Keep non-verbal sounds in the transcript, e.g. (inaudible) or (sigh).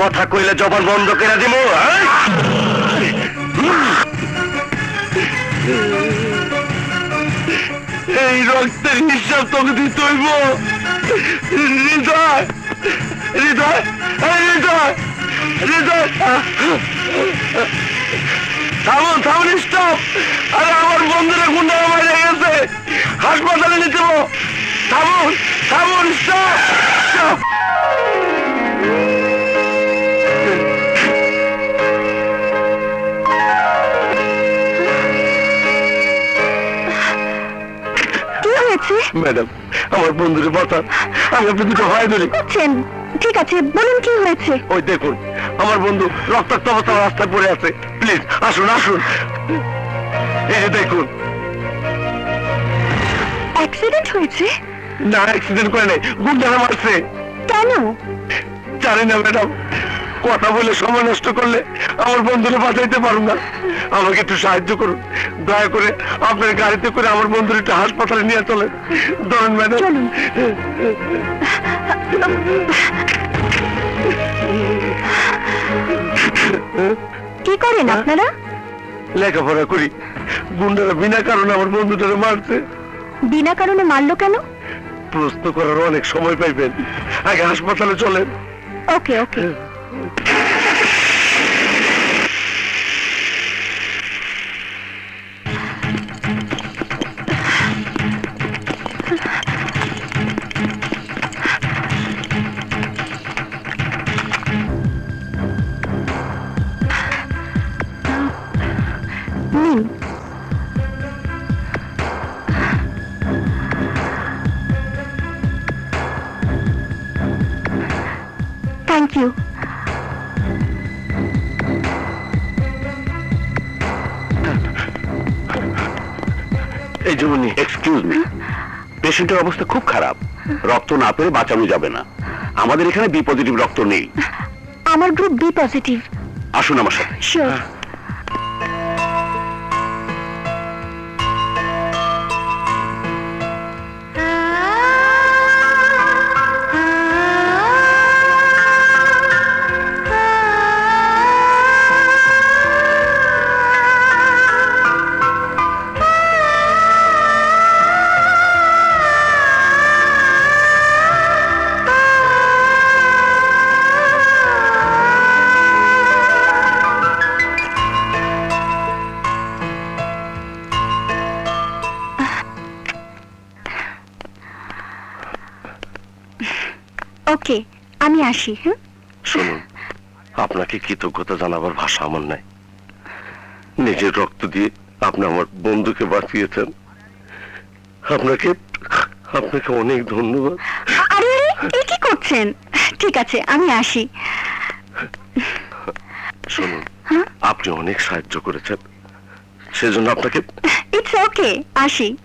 কথা কইলে জবান বন্ধ করে দিব এই! রক্তের হিসাব তোকে দিতে হইব। হৃদয় হৃদয় হৃদয় হৃদয়! থামুন থামুন স্টপ আরে আমার বন্ধুরা গুন্ডা মারা গেছে। হাসপাতালে নিতে। থামুন থামুন স্টপ স্টপ ম্যাডাম আমার বন্ধুরে বাঁচান আমি আপনি দুটো হয় ধরি। ঠিক আছে বলুন কি হয়েছে? ওই দেখুন আমার বন্ধু রক্তাক্ত অবস্থা রাস্তায় পড়ে আছে। প্লিজ আসুন আসুন। এই যে দেখুন। অ্যাক্সিডেন্ট হয়েছে? না অ্যাক্সিডেন্ট করে নেই গুন্ডারা মারছে। কেন? জানি না ম্যাডাম। কথা বলে সময় নষ্ট করলে আমার বন্ধুরে বাঁচাইতে পারব না। আমাকে একটু সাহায্য করুন। দয়া করে আপনার গাড়িতে করে আমার বন্ধুর একটু হাসপাতালে নিয়ে চলেন। ধরেন ম্যাডাম। চলুন। (laughs) কি করেন আপনারা? লেখাপড়া করি। গুন্ডারা বিনা কারণে আমার বন্ধুটারে মারছে। বিনা কারণে মারলো কেন? প্রশ্ন করার অনেক সময় পাইবেন। আগে হাসপাতালে চলেন। ওকে ওকে। থ্যাংক ইউ এই জন্য এক্সকিউজ মি পেশেন্টের অবস্থা খুব খারাপ। রক্ত না পেলে বাঁচানো যাবে না। আমাদের এখানে বি পজিটিভ রক্ত নেই। আমার গ্রুপ বি পজিটিভ আসুন আমার সাথে। শিওর ওকে আমি আসি হ্যাঁ? শুনুন আপনাকে কৃতজ্ঞতা জানাবার ভাষা আমার নাই। নিজের রক্ত দিয়ে আপনি আমার বন্ধুকে বাঁচিয়েছেন। আপনাকে আপনাকে অনেক ধন্যবাদ। আরে এ কি করছেন? ঠিক আছে আমি আসি। শুনুন হ্যাঁ? আপনি অনেক সাহায্য করেছেন। সেজন্য আপনাকে ইটস ওকে আসি।